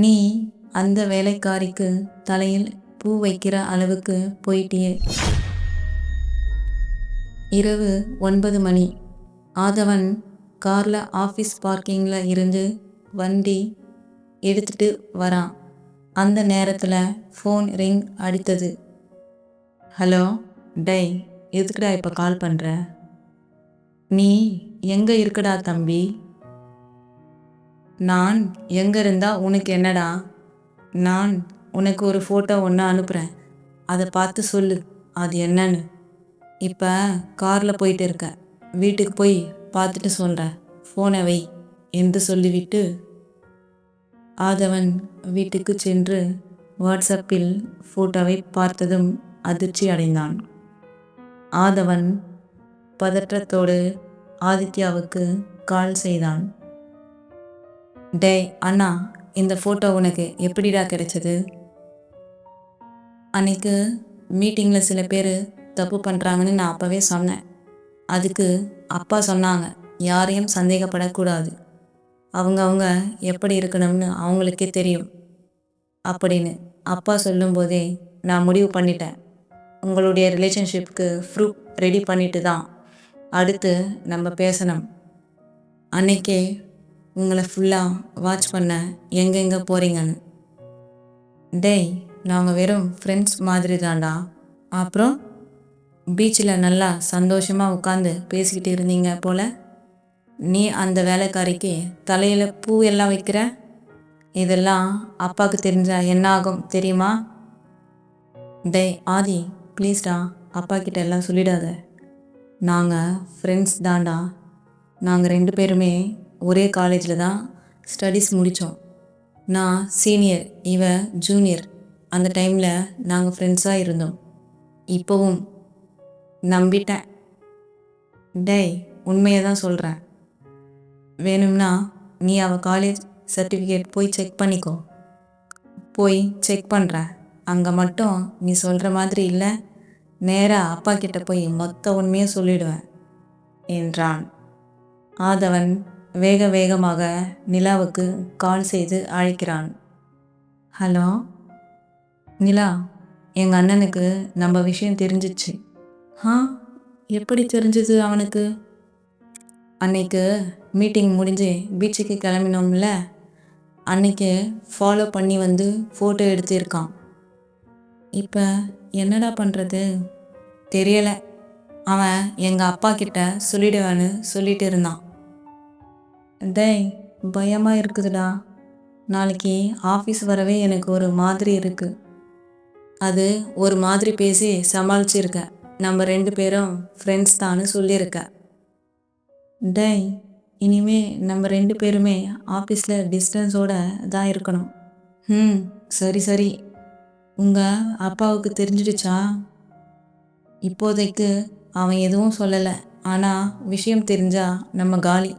நீ அந்த வேலைக்காரிக்கு தலையில் பூ வைக்கிற அளவுக்கு போயிட்டியே. இரவு ஒன்பது மணி. ஆதவன் காரில் ஆஃபீஸ் பார்க்கிங்கில் இருந்து வண்டி எடுத்துட்டு வரான். அந்த நேரத்தில் ஃபோன் ரிங் அடித்தது. ஹலோ டை எதுக்குடா இப்போ கால் பண்ணுற நீ எங்கே இருக்கடா தம்பி? நான் எங்கே இருந்தால் உனக்கு என்னடா? நான் உனக்கு ஒரு ஃபோட்டோ ஒன்று அனுப்புகிறேன் அதை பார்த்து சொல்லு அது என்னன்னு. இப்போ காரில் போயிட்டு இருக்க. வீட்டுக்கு போய் பார்த்துட்டு சொல்கிறேன் ஃபோனை வை என்று சொல்லிவிட்டு ஆதவன் வீட்டுக்கு சென்று வாட்ஸ்அப்பில் ஃபோட்டோவை பார்த்ததும் அதிர்ச்சி அடைந்தான். ஆதவன் பதற்றத்தோடு ஆதித்யாவுக்கு கால் செய்தான். டேய் அண்ணா இந்த ஃபோட்டோ உனக்கு எப்படிடா கிடைச்சது? அன்னைக்கு மீட்டிங்கில் சில பேர் தப்பு பண்ணுறாங்கன்னு நான் அப்போவே சொன்னேன். அதுக்கு அப்பா சொன்னாங்க யாரையும் சந்தேகப்படக்கூடாது. அவங்க அவங்க எப்படி இருக்கணும்னு அவங்களுக்கே தெரியும். அப்படின்னு அப்பா சொல்லும்போதே நான் முடிவு பண்ணிட்டேன். உங்களுடைய ரிலேஷன்ஷிப்புக்கு ப்ரூஃப் ரெடி பண்ணிட்டு தான் அடுத்து நம்ம பேசணும். அன்னைக்கே உங்களை ஃபுல்லாக வாட்ச் பண்ண எங்கெங்கே போகிறீங்கன்னு டேய் நாங்கள் வெறும் ஃப்ரெண்ட்ஸ் மாதிரி தான்டா அப்புறம் பீச்சில் நல்லா சந்தோஷமாக உட்காந்து பேசிக்கிட்டு இருந்தீங்க போல். நீ அந்த வேலைக்காரிக்கு தலையில் பூ எல்லாம் வைக்கிற? இதெல்லாம் அப்பாவுக்கு தெரிஞ்சா என்ன ஆகும் தெரியுமா? டேய் ஆதி ப்ளீஸ்டா அப்பா கிட்ட எல்லாம் சொல்லிடாத. நாங்கள் ஃப்ரெண்ட்ஸ் தான்டா. நாங்கள் ரெண்டு பேருமே ஒரே காலேஜில் தான் ஸ்டடீஸ் முடித்தோம் நான் சீனியர் இவ ஜூனியர் அந்த டைமில் நாங்கள் ஃப்ரெண்ட்ஸாக இருந்தோம். இப்போவும் நம்பிட்டேன். டேய் உண்மையை தான் சொல்கிறேன் வேணும்னா நீ அவள் காலேஜ் சர்டிஃபிகேட் போய் செக் பண்ணிக்கோ. போய் செக் பண்ணுறேன் அங்கே மட்டும் நீ சொல்கிற மாதிரி இல்லை. நேராக அப்பா கிட்ட போய் மொத்த உண்மையை சொல்லிடுவேன் என்றான். ஆதவன் வேக வேகமாக நிலாவுக்கு கால் செய்து அழைக்கிறான். ஹலோ நிலா எங்கள் அண்ணனுக்கு நம்ம விஷயம் தெரிஞ்சிச்சு. ஆ எப்படி தெரிஞ்சது அவனுக்கு? அன்னைக்கு மீட்டிங் முடிஞ்சு பீச்சுக்கு கிளம்பினோம்ல அன்னைக்கு ஃபாலோ பண்ணி வந்து ஃபோட்டோ எடுத்திருக்கான். இப்போ என்னடா பண்ணுறது தெரியலை. அவன் எங்கள் அப்பா கிட்ட சொல்லிடுவான்னு சொல்லிட்டு இருந்தான். டேய் பயமாக இருக்குதுடா. நாளைக்கு ஆஃபீஸ் வரவே எனக்கு ஒரு மாதிரி இருக்குது அது ஒரு மாதிரி பேசி சமாளிச்சிருக்க. நம்ம ரெண்டு பேரும் ஃப்ரெண்ட்ஸ் தான்னு சொல்லியிருக்க டேய் இனிமே நம்ம ரெண்டு பேருமே ஆஃபீஸில் டிஸ்டன்ஸோட தான் இருக்கணும். ம் சரி சரி. உங்கள் அப்பாவுக்கு தெரிஞ்சிடுச்சா? இப்போதைக்கு அவன் எதுவும் சொல்லலை. ஆனால் விஷயம் தெரிஞ்சா நம்ம காலி.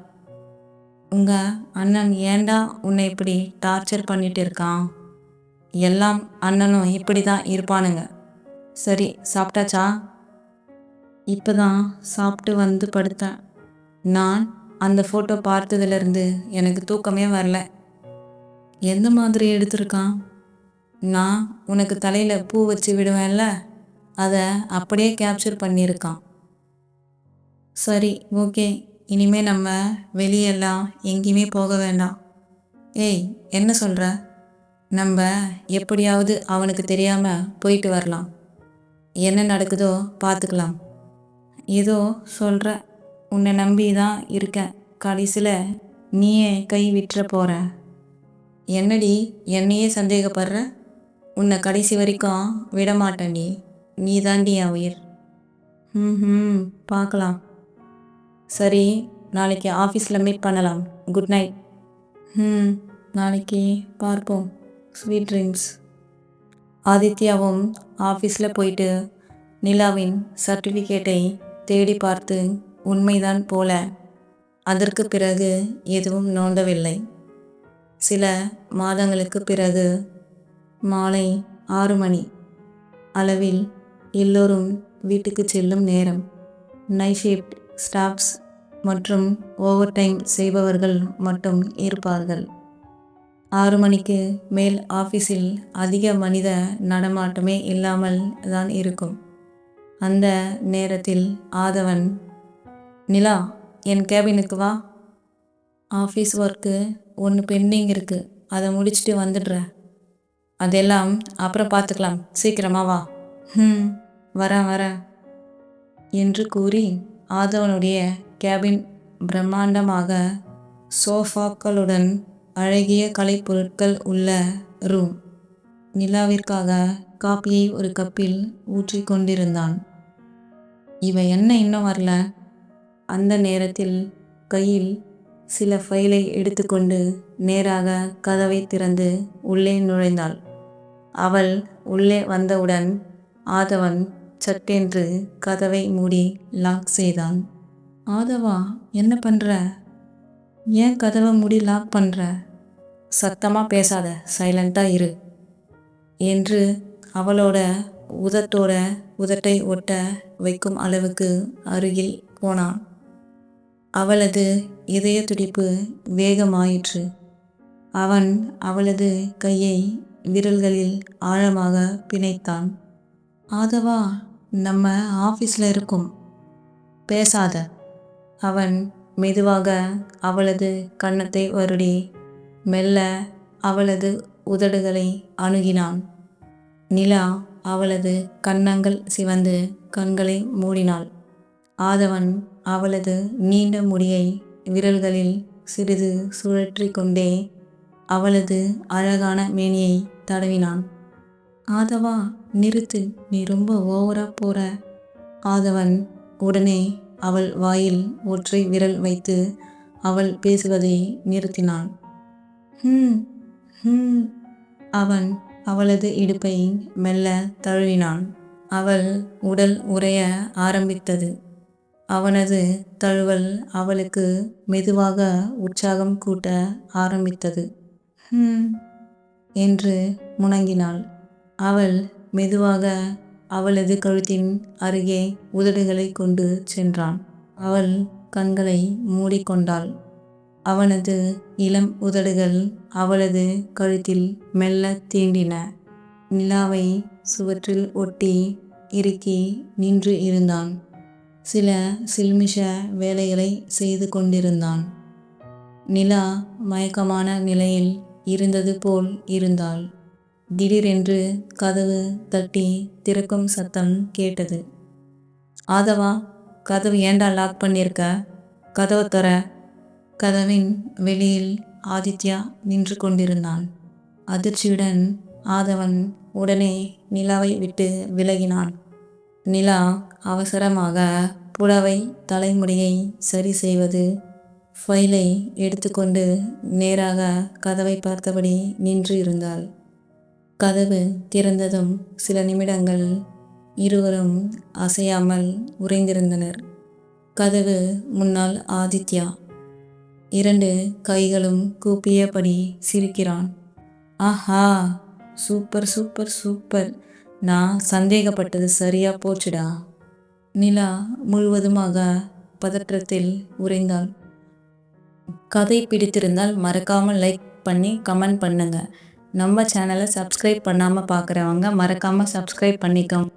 உங்கள் அண்ணன் ஏண்டா உன்னை இப்படி டார்ச்சர் பண்ணிட்டு இருக்கான்? எல்லாம் அண்ணனும் இப்படி தான் இருப்பானுங்க. சரி சாப்பிட்டாச்சா? இப்போ தான் சாப்பிட்டு வந்து படுத்தேன். நான் அந்த ஃபோட்டோ பார்த்ததுலேருந்து எனக்கு தூக்கமே வரல. எந்த மாதிரி எடுத்திருக்கான்? நான் உனக்கு தலையில் பூ வச்சு விடுவேன்ல அதை அப்படியே கேப்சர் பண்ணியிருக்கான். சரி ஓகே இனிமே நம்ம வெளியெல்லாம் எங்கேயுமே போக வேண்டாம். ஏய் என்ன சொல்கிற நம்ம எப்படியாவது அவனுக்கு தெரியாமல் போயிட்டு வரலாம். என்ன நடக்குதோ பார்த்துக்கலாம் ஏதோ சொல்கிற உன்னை நம்பி தான் இருக்கேன். கடைசியில் நீயே கை விட்டுற போகிற என்னடி என்னையே சந்தேகப்படுற? உன்னை கடைசி வரைக்கும் விடமாட்டேன் நீ நீ தாண்டி என் உயிர். ம் ம் பார்க்கலாம் சரி நாளைக்கு ஆஃபீஸில் மீட் பண்ணலாம். Good night. ம் நாளைக்கு பார்ப்போம். ஸ்வீட் ட்ரீம்ஸ் ஆதித்யாவும் ஆஃபீஸில் போயிட்டு நிலாவின் சர்டிஃபிகேட்டை தேடி பார்த்து உண்மைதான் போல. அதற்கு பிறகு எதுவும் நோண்டவில்லை. சில மாதங்களுக்கு பிறகு மாலை ஆறு மணி அளவில் எல்லோரும் வீட்டுக்கு செல்லும் நேரம். நைட் ஷிஃப்ட் ஸ்டாஃப்ஸ் மற்றும் ஓவர் டைம் செய்பவர்கள் மட்டும் இருப்பார்கள். ஆறு மணிக்கு மேல் ஆஃபீஸில் அதிக மனித நடமாட்டமே இல்லாமல் தான் இருக்கும். அந்த நேரத்தில் ஆதவன் நிலா என் கேபினுக்கு வா. ஆஃபீஸ் ஒர்க்கு ஒன்று பெண்டிங் இருக்குது அதை முடிச்சுட்டு வந்துடுறேன் அதெல்லாம் அப்புறம் பார்த்துக்கலாம் சீக்கிரமா வா. ம் வரேன் வரேன். என்று கூறி ஆதவனுடைய கேபின் பிரம்மாண்டமாக சோஃபாக்களுடன் அழகிய கலைப்பொருட்கள் உள்ள ரூம். நிலாவிற்காக காப்பியை ஒரு கப்பில் ஊற்றி கொண்டிருந்தான். இவ என்ன இன்னும் வரல? அந்த நேரத்தில் கையில் சில ஃபைலை எடுத்துக்கொண்டு நேராக கதவை திறந்து உள்ளே நுழைந்தாள். அவள் உள்ளே வந்தவுடன் ஆதவன் சட்டென்று கதவை மூடி லாக் செய்தான். ஆதவா என்ன பண்ணுற ஏன் கதவை முடி லாக் பண்ணுற சத்தமாக பேசாத சைலண்ட்டாக இரு. என்று அவளோட உதட்டோட உதட்டை ஒட்ட வைக்கும் அளவுக்கு அருகில் போனான். அவளது இதய துடிப்பு வேகமாயிற்று. அவன் அவளது கையை விரல்களில் ஆழமாக பிணைத்தான். ஆதவா நம்ம ஆஃபீஸில் இருக்கும். பேசாத. அவன் மெதுவாக அவளது கன்னத்தை வருடி மெல்ல அவளது உதடுகளை அணுகினான். நிலா அவளது கன்னங்கள் சிவந்து கண்களை மூடினாள். ஆதவன் அவளது நீண்ட முடியை விரல்களில் சிறிது சுழற்றி கொண்டே அவளது அழகான மேனியை தடவினான். ஆதவா நிறுத்து நீ ரொம்ப ஓவரா போற. ஆதவன் உடனே அவள் வாயில் ஒற்றை விரல் வைத்து அவள் பேசுவதை நிறுத்தினான் ஹம் ஹம் அவன் அவளது இடுப்பை மெல்ல தழுவினான் அவள் உடல் உறைய ஆரம்பித்தது. அவனது தழுவல் அவளுக்கு மெதுவாக உற்சாகம் கூட்ட ஆரம்பித்தது. ஹம் என்று முணங்கினாள். அவள் மெதுவாக அவளது கழுத்தின் அருகே உதடுகளை கொண்டு சென்றான். அவள் கண்களை மூடிக்கொண்டாள். அவனது இளம் உதடுகள் அவளது கழுத்தில் மெல்ல தீண்டின. நிலாவை சுவற்றில் ஒட்டி இறுக்கி நின்று இருந்தான். சில சில்மிஷ வேலைகளை செய்து கொண்டிருந்தான். நிலா மயக்கமான நிலையில் இருந்தது போல் இருந்தாள். திடீரென்று கதவு தட்டி திறக்கும் சத்தம் கேட்டது. ஆதவா கதவு ஏண்டா லாக் பண்ணியிருக்க? கதவை தர கதவின் வெளியில் ஆதித்யா நின்று கொண்டிருந்தான். அதிர்ச்சியுடன் ஆதவன் உடனே நிலாவை விட்டு விலகினான். நிலா அவசரமாக புடவை தலைமுடியை சரி செய்வது ஃபைலை எடுத்துக்கொண்டு நேராக கதவை பார்த்தபடி நின்று இருந்தாள். கதவு திறந்ததும் சில நிமிடங்கள் இருவரும் அசையாமல் உறைந்திருந்தனர். கதவு முன்னால் ஆதித்யா. இரண்டு கைகளும் கூப்பியபடி சிரிக்கிறான். ஆஹா! Super super super! நான் சந்தேகப்பட்டது சரியா போச்சுடா. நிலா முழுவதுமாக பதற்றத்தில் உறைந்தாள். கதை பிடித்திருந்தால் மறக்காமல் லைக் பண்ணி கமெண்ட் பண்ணுங்கள் நம்ம சேனலை சப்ஸ்கிரைப் பண்ணாமல் பார்க்குறவங்க மறக்காமல் சப்ஸ்கிரைப் பண்ணிக்கோங்க.